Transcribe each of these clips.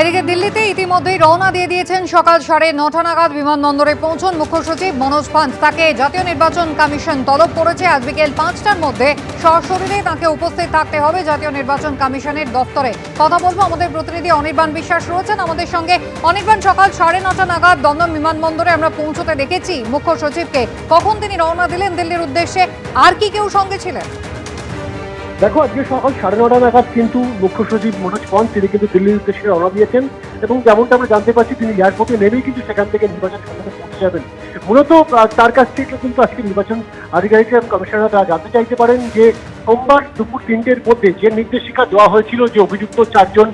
এদিকে দিল্লিতে ইতিমধ্যেই রওনা দিয়ে দিয়েছেন সকাল সাড়ে নটা নাগাদ বিমানবন্দরে পৌঁছন মুখ্য সচিব মনোজ পান্ত তাকে জাতীয় নির্বাচন কমিশন তলব করেছে। আজ বিকেল পাঁচটার মধ্যে সশরীরে তাকে উপস্থিত থাকতে হবে জাতীয় নির্বাচন কমিশনের দপ্তরে। কথা বলব আমাদের প্রতিনিধি অনির্বাণ বিশ্বাস রয়েছেন। আমাদের সঙ্গে অনির্বাণ, সকাল সাড়ে নটা নাগাদ দমদম বিমানবন্দরে আমরা পৌঁছতে দেখেছি মুখ্য সচিবকে। কখন তিনি রওনা দিলেন দিল্লির উদ্দেশ্যে? আর কি কেউ সঙ্গে ছিলেন? দেখো, আজকে সকাল সাড়ে নটা নাগাদ কিন্তু মুখ্য সচিব পন্থ তিনি কিন্তু দিল্লির উদ্দেশ্যে রওনা দিয়েছেন এবং যেমনটা আমরা জানতে পারছি, তিনি এয়ারপোর্টে নেমেই কিন্তু সেখান থেকে নির্বাচন সংসদে পৌঁছে যাবেন। মূলত তার কাছ থেকে কিন্তু আজকে নির্বাচন আধিকারিক এবং কমিশনাররা জানতে চাইতে পারেন যে, সোমবার দুপুর তিনটের মধ্যে যে নির্দেশিকা দেওয়া হয়েছিল যে অভিযুক্ত চারজন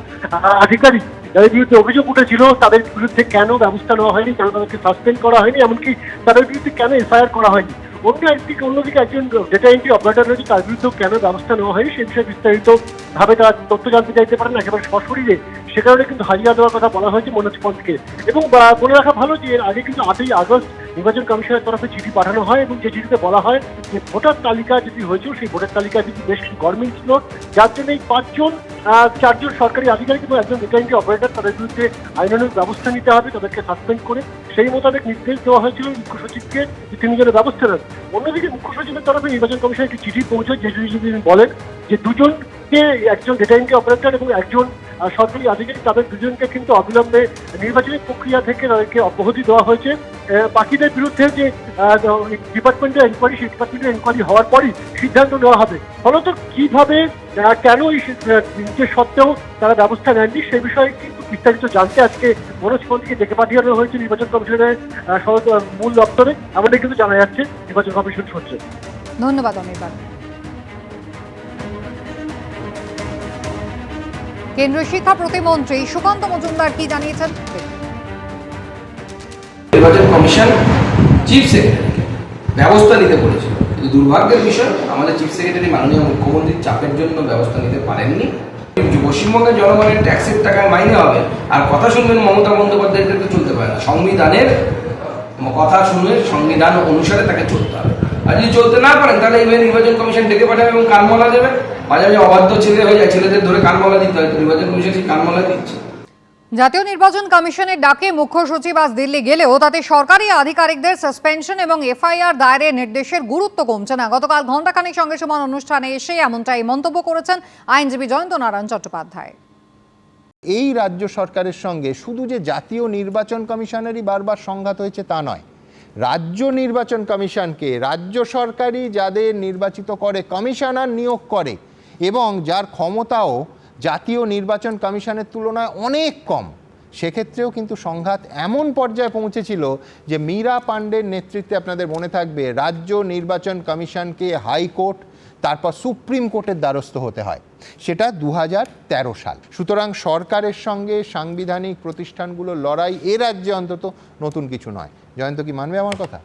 আধিকারিক, যাদের বিরুদ্ধে অভিযোগ উঠেছিল, তাদের বিরুদ্ধে কেন ব্যবস্থা নেওয়া হয়নি, কেন তাদেরকে সাসপেন্ড করা হয়নি, এমনকি তাদের বিরুদ্ধে কেন এফআইআর করা হয়নি? অন্য একটি অন্যদিকে একজন ডেটা এন্ট্রি অপারেটর রয়েছে, তার বিরুদ্ধেও কেন ব্যবস্থা নেওয়া হয় সে বিষয়ে বিস্তারিত ভাবে তারা তথ্য জানতে চাইতে পারেন। একেবারে সশরীরে সে কারণে কিন্তু হারিয়ে দেওয়ার কথা বলা হয়েছে মনোজ পন্থকে। এবং বলে রাখা ভালো যে এর আগে কিন্তু আটই আগস্ট নির্বাচন কমিশনের তরফে চিঠি পাঠানো হয় এবং যে চিঠিতে বলা হয় যে ভোটার তালিকা যদি হয়েছিল, সেই ভোটার তালিকা যদি বেশ কিছু গভর্নমেন্ট ছিল, যার জন্য এই পাঁচজন চারজন সরকারি আধিকারিক এবং একজন এন্ট্রি অপারেটর তাদের বিরুদ্ধে আইনানুগ ব্যবস্থা নিতে হবে, তাদেরকে সাসপেন্ড করে। সেই মোতাবেক নির্দেশ দেওয়া হয়েছিল মুখ্য সচিবকে তিনি যেন ব্যবস্থা নেন। অন্যদিকে মুখ্য সচিবের তরফে নির্বাচন কমিশন একটি চিঠি পৌঁছে যে চিঠি তিনি বলেন যে দুজনকে, একজন ডেটা এন্ট্রি অপারেটর এবং একজন সরকারি আধিকারিক, তাদের দুজনকে কিন্তু অবিলম্বে নির্বাচনী প্রক্রিয়া থেকে তাদেরকে অব্যাহতি দেওয়া হয়েছে। বাকিদের বিরুদ্ধে যে ডিপার্টমেন্টের এনকোয়ারি সেই ডিপার্টমেন্টের এনকোয়ারি হওয়ার পরই সিদ্ধান্ত নেওয়া হবে। ফলত কীভাবে কেন এই সি- যে সত্ত্বেও তারা ব্যবস্থা নেননি সেই বিষয়ে কিন্তু বিস্তারিত জানতে আজকে মনোজ পন্থীকে ডেকে পাঠিয়ে হয়েছে নির্বাচন কমিশনের মূল দপ্তরে। আমাদের কিন্তু জানা যাচ্ছে, নির্বাচন কমিশন সূত্রে। ধন্যবাদ, অনির্বাণ। কেন্দ্রীয় শিক্ষা প্রতিমন্ত্রী সুকান্ত মজুমদার কি জানিয়েছেন? নির্বাচন কমিশন চিফ সেক্রেটারিকে ব্যবস্থা নিতে বলেছিল। কিন্তু দুর্ভাগ্যের বিষয়, আমাদের চিফ সেক্রেটারি মাননীয় মুখ্যমন্ত্রীর চাপের জন্য ব্যবস্থা নিতে পারেননি। পশ্চিমবঙ্গের জনগণের ট্যাক্সের টাকায় মাইনে হবে। আর কথা শুনবেন মমতা বন্দ্যোপাধ্যায়কে তো চলতে পারে না। সংবিধানের কথা শুনে সংবিধান অনুসারে তাকে চলতে হবে। আর যদি চলতে না পারেন, তাহলে এইভাবে নির্বাচন কমিশন ডেকে পাঠাবে এবং কানমলা দেবে। মাঝে মাঝে অবাধ্য ছেলে হয়ে যায়, ছেলেদের ধরে কানমলা দিতে হয়। নির্বাচন কমিশন সেই কানমলা দিচ্ছে। জাতীয় নির্বাচন কমিশনের ডাকে মুখ্য সচিব আজ দিল্লি গেলেও তাতে সরকারি আধিকারিকদের সাসপেনশন এবং এফআইআর দায়েরের নির্দেশের গুরুত্ব কমছে না। গতকাল ঘণ্টাখানেক সঙ্গে সমান অনুষ্ঠানে এসে এমনটাই মন্তব্য করেছেন আইনজীবী জয়ন্ত নারায়ণ চট্টোপাধ্যায়। এই রাজ্য সরকারের সঙ্গে শুধু যে জাতীয় নির্বাচন কমিশনেরই বারবার সংঘাত হয়েছে তা নয়, রাজ্য নির্বাচন কমিশনকে রাজ্য সরকারই যাদের নির্বাচিত করে, কমিশনার নিয়োগ করে এবং যার ক্ষমতাও জাতীয় নির্বাচন কমিশনের তুলনায় অনেক কম। সেক্ষেত্রেও কিন্তু সংঘাত এমন পর্যায়ে পৌঁছেছিল যে মীরা পাণ্ডের নেতৃত্বে আপনাদের মনে থাকবে রাজ্য নির্বাচন কমিশনকে হাইকোর্ট, তারপর সুপ্রিম কোর্টের দ্বারস্থ হতে হয়। সেটা দু তেরো সাল। সুতরাং সরকারের সঙ্গে সাংবিধানিক প্রতিষ্ঠানগুলোর লড়াই এ রাজ্যে অন্তত নতুন কিছু নয়। জয়ন্ত, কি মানবে আমার কথা?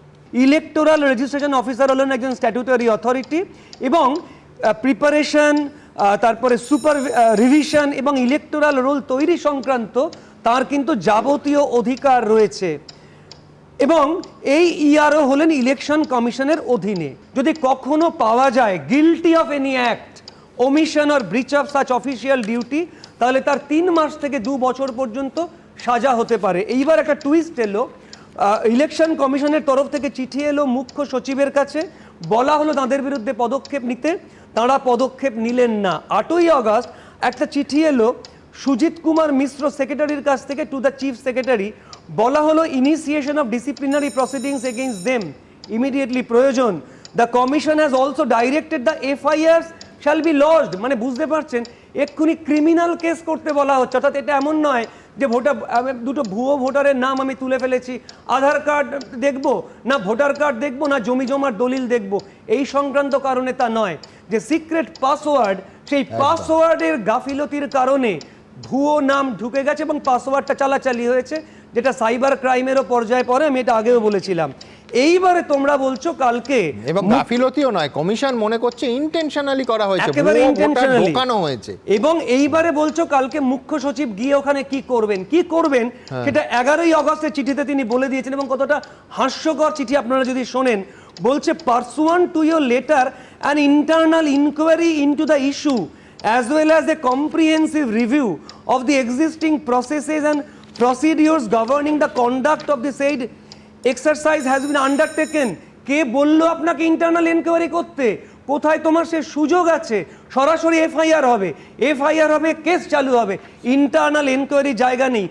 ইলেকটোরাল রেজিস্ট্রেশন অফিসার হলেন একজন স্ট্যাটুটারি অথরিটি এবং প্রিপারেশন তারপরে সুপার রিভিশন এবং ইলেকটোরাল রোল তৈরি সংক্রান্ত তার কিন্তু যাবতীয় অধিকার রয়েছে। এবং এই ইআরও হলেন ইলেকশন কমিশনের অধীনে। যদি কখনো পাওয়া যায় guilty of any act omission or breach of such official duty তাহলে তার তিন মাস থেকে দু বছর পর্যন্ত সাজা হতে পারে। এইবার একটা টুইস্ট এলো। ইলেকশন কমিশনের তরফ থেকে চিঠি এলো মুখ্য সচিবের কাছে। বলা হলো তাঁদের বিরুদ্ধে পদক্ষেপ নিতে। তাঁরা পদক্ষেপ নিলেন না। আটই আগস্ট একটা চিঠি এলো, সুজিত কুমার মিশ্র সেক্রেটারির কাছ থেকে টু দ্য চিফ সেক্রেটারি বলা হলো initiation of disciplinary proceedings against them immediately প্রয়োজন। The commission has also directed the FIR shall be lodged মানে বুঝতে পারছেন, এক্ষুনি ক্রিমিনাল কেস করতে বলা হচ্ছে, অর্থাৎ এটা এমন নয় যে ভোটার দুটো ভুয়ো ভোটারের নাম আমি তুলে ফেলেছি, আধার কার্ড দেখব, না ভোটার কার্ড দেখব, না জমি জমার দলিল দেখব, এই সংক্রান্ত কারণে তা নয়। যে সিক্রেট পাসওয়ার্ড সেই পাসওয়ার্ডের গাফিলতির কারণে ভুয়ো নাম ঢুকে গেছে এবং পাসওয়ার্ডটা চালাচালি হয়েছে যেটা সাইবার ক্রাইমেরও পর্যায়ে পড়ে আমি এটা আগেও বলেছিলাম। এইবারে তোমরা বলছো কালকে এবং গাফিলতিও নয় কমিশন মনে করছে ইন্টেনশনালি করা হয়েছে একেবারে ইন্টেনশনালি ঢোকানো হয়েছে। এবং এইবারে বলছো কালকে মুখ্য সচিব গিয়ে ওখানে কি করবেন কি করবেন সেটা এগারোই অগস্টের চিঠিতে তিনি বলে দিয়েছেন এবং কতটা হাস্যকর চিঠি আপনারা যদি শোনেন বলছে pursuant to your letter an internal inquiry into the issue as well as a comprehensive review of the existing processes and procedures governing the conduct of the said exercise has been undertaken কে বলল আপনাকে internal enquiry করতে কোথায় তোমার সে সুযোগ আছে সরাসরি FIR হবে এফআইআর হবে কেস চালু হবে ইন্টারনাল এনকোয়ারি জায়গা নেই